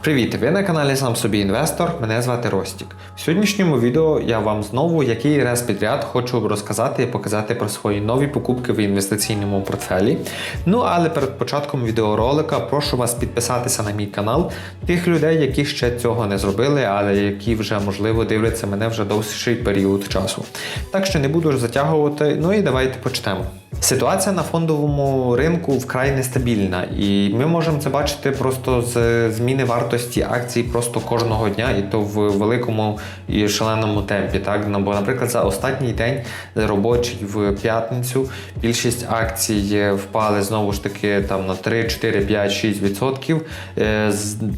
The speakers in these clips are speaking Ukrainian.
Привіт! Ви на каналі Сам собі інвестор. Мене звати Ростік. В сьогоднішньому відео я вам знову який раз підряд хочу розказати і показати про свої нові покупки в інвестиційному портфелі. Ну але перед початком відеоролика прошу вас підписатися на мій канал тих людей, які ще цього не зробили, але які вже можливо дивляться мене вже довший період часу. Так що не буду затягувати. Ну і давайте почнемо. Ситуація на фондовому ринку вкрай нестабільна, і ми можемо це бачити просто з зміни вартості акцій просто кожного дня, і то в великому і шаленому темпі. Так, бо, наприклад, за останній день робочий в п'ятницю більшість акцій впали знову ж таки там на 3, 4, 5, 6 відсотків е,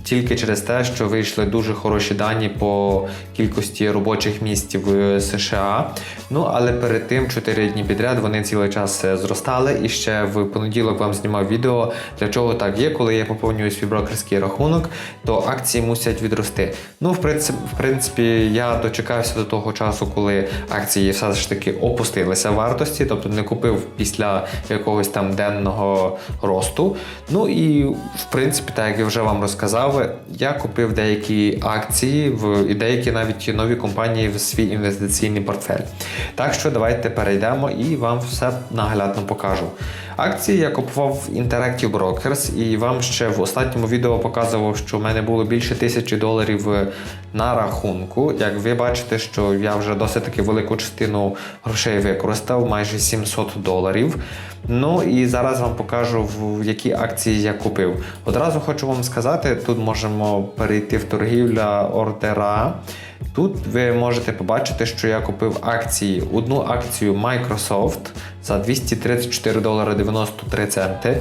тільки через те, що вийшли дуже хороші дані по кількості робочих місць в США. Ну але перед тим 4 дні підряд вони цілий час е, зростали. І ще в понеділок вам знімав відео, для чого так є, коли я поповнюю свій брокерський рахунок, то акції мусять відрости. Ну, в принципі, в принципі, я дочекався до того часу, коли акції все ж таки опустилися вартості, тобто не купив після якогось там денного росту. Ну і в принципі, так як я вже вам розказав, я купив деякі акції в і деякі навіть нові компанії в свій інвестиційний портфель. Так що давайте перейдемо і вам все наглядно покажу. Акції я купував в Interactive Brokers, і вам ще в останньому відео показував, що в мене було більше тисячі доларів на рахунку. Як ви бачите, що я вже досить таки велику частину грошей використав, майже 700 доларів. Ну і зараз вам покажу, в які акції я купив. Одразу хочу вам сказати, тут можемо перейти в торгівля ордера. Тут ви можете побачити, що я купив акції, одну акцію Microsoft за 234 долари 93 центи.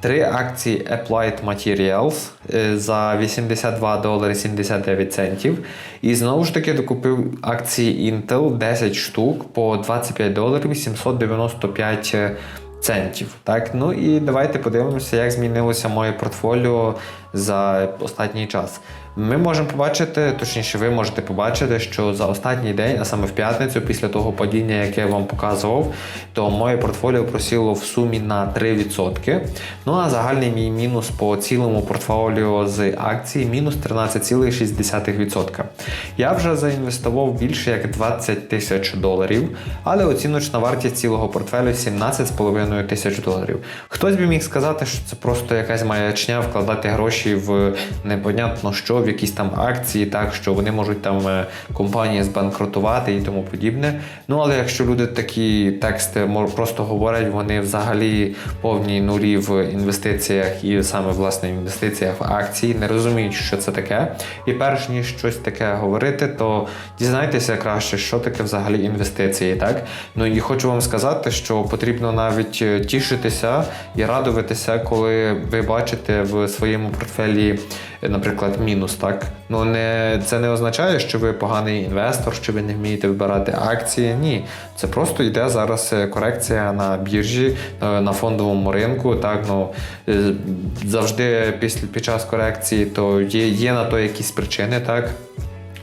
Три акції Applied Materials е, за 82 долари 79 центів. І знову ж таки докупив акції Intel 10 штук по 25 доларів 795 центів. Так, ну і давайте подивимося, як змінилося моє портфоліо за останній час. Ми можемо побачити, точніше, ви можете побачити, що за останній день, а саме в п'ятницю, після того падіння, яке я вам показував, то моє портфоліо просіло в сумі на 3%. Ну а загальний мій мінус по цілому портфоліо з акцій мінус 13,6%. Я вже заінвестував більше як 20 тисяч доларів, але оціночна вартість цілого портфелю 17,5 тисяч доларів. Хтось би міг сказати, що це просто якась маячня вкладати гроші в непонятно що, в якісь там акції, так що вони можуть там е, компанії збанкрутувати і тому подібне. Ну але якщо люди такі тексти просто говорять, вони взагалі повні нулі в інвестиціях і саме власне в інвестиціях в акції, не розуміють, що це таке. І перш ніж щось таке говорити, то дізнайтеся краще, що таке взагалі інвестиції. Так ну і хочу вам сказати, що потрібно навіть е, тішитися і радуватися, коли ви бачите в своєму портфелі, е, наприклад, мінус. Так ну не це не означає, що ви поганий інвестор, що ви не вмієте вибирати акції. Ні, це просто йде зараз е, корекція на біржі, е, на фондовому ринку. Так ну е, завжди після під час корекції, то є, є на то якісь причини, так.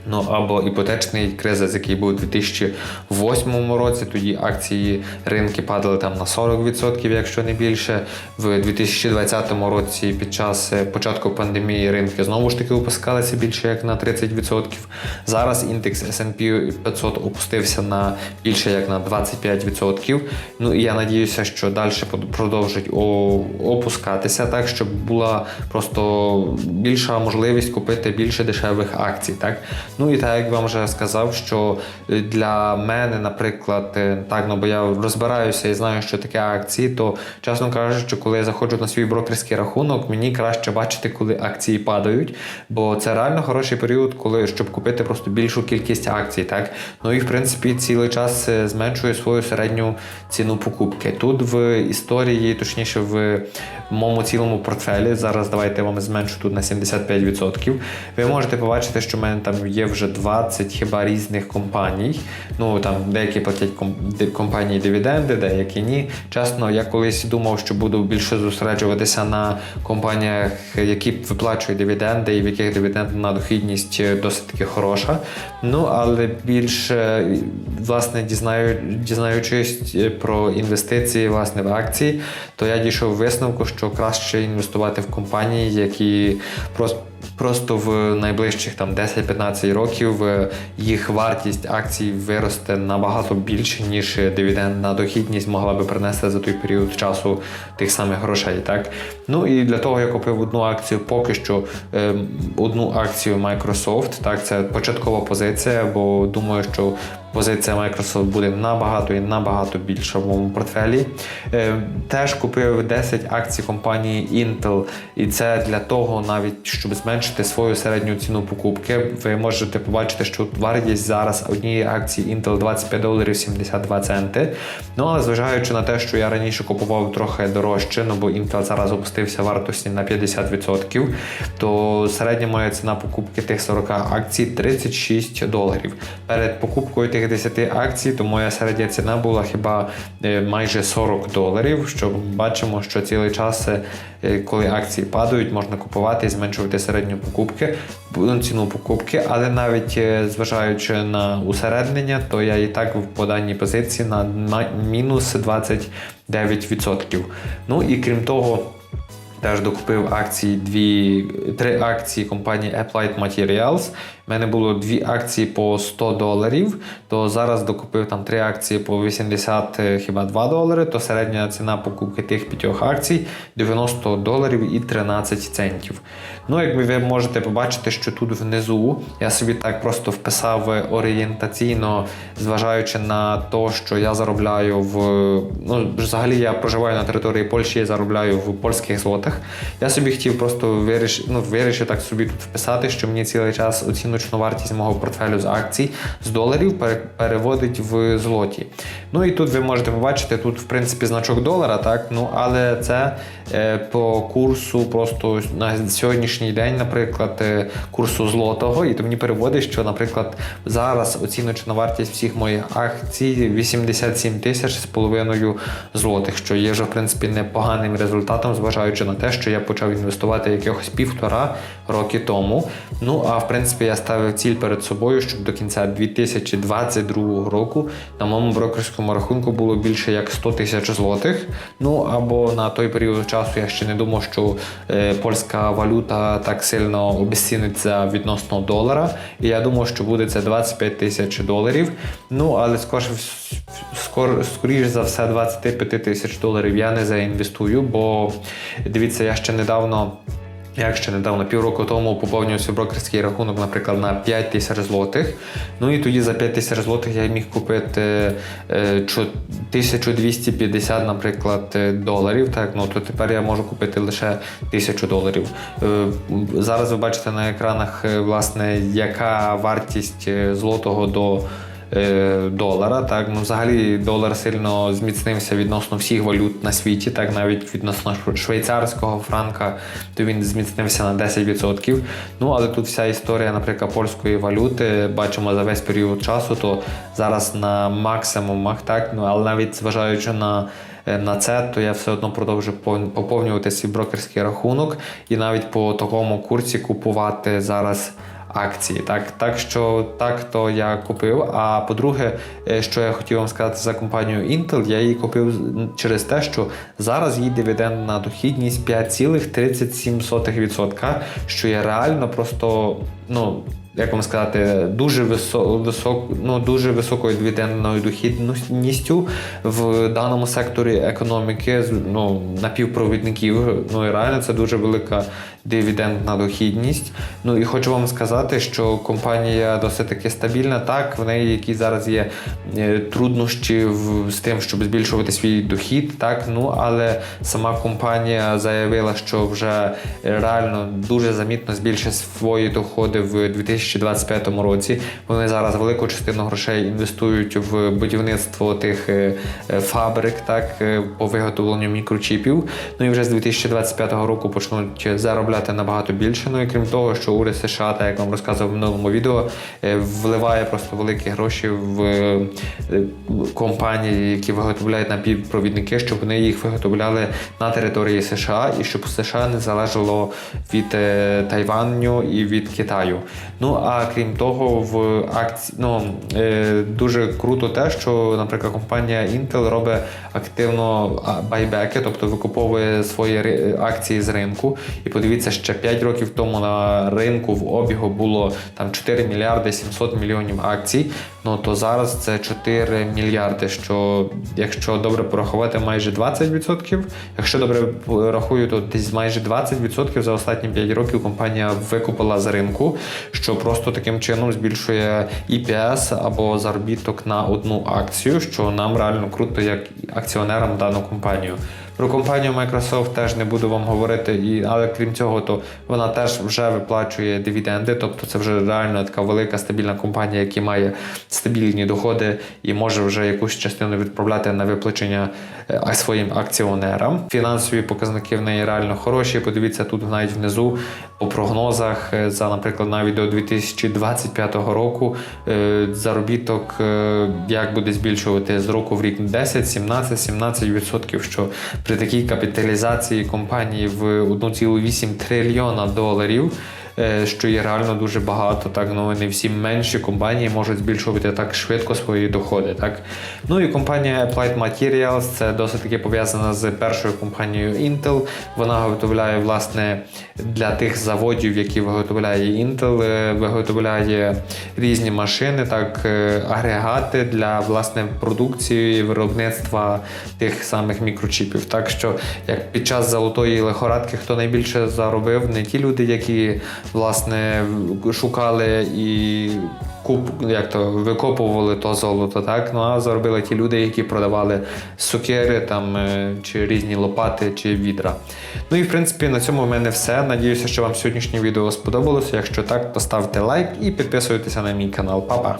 Ну або іпотечний кризис, який був у 2008 році. Тоді акції ринки падали там на 40%, якщо не більше. В 2020 році, під час е, початку пандемії, ринки знову ж таки опускалися більше як на 30%. Зараз індекс S&P 500 опустився на більше як на 25%. Ну і я надіюся, що далі продовжить опускатися, так щоб була просто більша можливість купити більше дешевих акцій. Так ну і так як вам вже сказав, що е, для мене, наприклад, е, так, ну бо я розбираюся і знаю, що таке акції, то чесно кажучи, коли я заходжу на свій брокерський рахунок, мені краще бачити, коли акції падають, бо це реально хороший період, коли щоб купити просто більшу кількість акцій. Так ну і в принципі цілий час е, зменшує свою середню ціну покупки. Тут в історії, точніше, в моєму цілому портфелі. Зараз давайте вам зменшу тут на 75%. Ви можете побачити, що в мене там є вже 20 хіба різних компаній. Ну там деякі платять компанії дивіденди, деякі ні. Чесно, я колись думав, що буду більше зосереджуватися на компаніях, які виплачують дивіденди, і в яких дивідендна дохідність е, досить таки хороша. Ну але більше власне дізнаю, дізнаючись е, про інвестиції власне в акції, то я дійшов висновку, що краще інвестувати в компанії, які просто Просто в найближчих там 10-15 років е, їх вартість акцій виросте набагато більше, ніж дивідендна дохідність могла би принести за той період часу тих самих грошей. Так? Ну і для того я купив одну акцію, поки що е, одну акцію Microsoft. Так, це початкова позиція, бо думаю, що позиція Microsoft буде набагато і набагато більша в моєму портфелі. Е, теж купив 10 акцій компанії Intel, і це для того, навіть щоб зменшити свою середню ціну покупки. Ви можете побачити, що вартість зараз однієї акції Intel 25 доларів 72 центи. Ну але зважаючи на те, що я раніше купував трохи дорожче, ну бо Intel зараз опустився вартості на 50%, то середня моя ціна покупки тих 40 акцій 36 доларів. Перед покупкою тих 10 акцій, то моя середня ціна була хіба е, майже 40 доларів. Що бачимо, що цілий час, е, коли акції падають, можна купувати і зменшувати середню покупки, ну, ціну покупки, але навіть е, зважаючи на усереднення, то я і так по даній позиції на мінус 29%. Ну і крім того. Теж докупив акції дві, три акції компанії Applied Materials. У мене було дві акції по 100 доларів, то зараз докупив там три акції по 80 е, хіба 2 долари, то середня ціна покупки тих п'ятьох акцій 90 доларів і 13 центів. Ну, як ви можете побачити, що тут внизу я собі так просто вписав орієнтаційно, зважаючи на те, що я заробляю в. Ну, взагалі я проживаю на території Польщі, я заробляю в польських злотах. Я собі хотів просто виріш... ну, вирішив так собі тут вписати, що мені цілий час оціночну вартість мого портфелю з акцій з доларів переводить в злоті. Ну і тут ви можете побачити, тут в принципі значок долара, так, ну але це е, по курсу просто на сьогоднішній день, наприклад, е, курсу злотого, і то мені переводить, що, наприклад, зараз оціночна вартість всіх моїх акцій 87 тисяч з половиною злотих, що є вже в принципі непоганим результатом, зважаючи на те, що я почав інвестувати якихось півтора роки тому. Ну а в принципі я ставив ціль перед собою, щоб до кінця 2022 року на моєму брокерському рахунку було більше як 100 тисяч злотих. Ну або на той період часу я ще не думав, що е, польська валюта так сильно обесціниться відносно долара. І я думав, що буде це 25 тисяч доларів. Ну але скоріше скор, скоріш за все 25 тисяч доларів я не заінвестую, бо дивіться, я ще недавно. Я ще недавно півроку тому поповнювався брокерський рахунок, наприклад, на 5 тисяч злотих. Ну і тоді за 5 тисяч злотих я міг купити е, 1250, наприклад, е, доларів. Так, ну то тепер я можу купити лише 1000 доларів. Е, зараз ви бачите на екранах, е, власне, яка вартість е, злотого до е, долара. Так, ну взагалі долар сильно зміцнився відносно всіх валют на світі, так навіть відносно швейцарського франка, то він зміцнився на 10%. Ну але тут вся історія, наприклад, польської валюти, бачимо за весь період часу, то зараз на максимумах, так, ну але навіть зважаючи на е, на це, то я все одно продовжую поповнювати свій брокерський рахунок і навіть по такому курсі купувати зараз акції. Так, так що так то я купив. А по-друге, е, що я хотів вам сказати за компанію Intel, я її купив через те, що зараз її дивідендна дохідність 5,37%, що є реально просто, ну. Як вам сказати, дуже висо, висок, ну, дуже високою дивідендною дохідністю в даному секторі економіки ну, напівпровідників. Ну і реально це дуже велика дивідендна дохідність. Ну і хочу вам сказати, що компанія досить таки стабільна. Так, в неї які зараз є е, труднощі в, з тим, щоб збільшувати свій дохід, так, ну але сама компанія заявила, що вже реально дуже замітно збільшить свої доходи в 2025 році. Вони зараз велику частину грошей інвестують в будівництво тих е, е, фабрик, так, по виготовленню мікрочіпів. Ну і вже з 2025 року почнуть заробляти набагато більше. Ну і крім того, що уряд США, так як вам розказував в минулому відео, е, вливає просто великі гроші в е, компанії, які виготовляють напівпровідники, щоб вони їх виготовляли на території США і щоб США не залежало від е, Тайваню і від Китаю. Ну а крім того, в акції ну, дуже круто те, що, наприклад, компанія Intel робить активно байбеки, тобто викуповує свої акції з ринку. І подивіться, ще 5 років тому на ринку в обігу було там 4 мільярди 700 мільйонів акцій. Ну то зараз це 4 мільярди. Що якщо добре порахувати, майже 20%. Якщо добре рахую, то десь майже 20% за останні 5 років компанія викупила з ринку, що просто таким чином збільшує EPS або заробіток на одну акцію, що нам реально круто, як акціонерам дану компанію. Про компанію Microsoft теж не буду вам говорити, але крім цього, то вона теж вже виплачує дивіденди, тобто це вже реально така велика стабільна компанія, яка має стабільні доходи і може вже якусь частину відправляти на виплачення е, своїм акціонерам. Фінансові показники в неї реально хороші. Подивіться тут навіть внизу по прогнозах е, за, наприклад, навіть до 2025 року е, заробіток як буде збільшувати з року в рік 10, 17, 17%, що при такій капіталізації компанії в 1,8 трильйона доларів. Е, Що є реально дуже багато, так ну не всі менші компанії можуть збільшувати так швидко свої доходи. Так ну і компанія Applied Materials це досить таки пов'язана з першою компанією Intel. Вона виготовляє власне для тих заводів, які виготовляє Intel, е, виготовляє різні машини, так е, агрегати для власне продукції виробництва тих самих мікрочіпів. Так що як під час золотої лихорадки, хто найбільше заробив, не ті люди, які власне шукали і куп, як то викопували то золото, так ну а заробили ті люди, які продавали сукери там е, чи різні лопати чи відра. Ну і в принципі на цьому в мене все. Надіюся, що вам сьогоднішнє відео сподобалося. Якщо так, поставте лайк і підписуйтеся на мій канал. Па-па!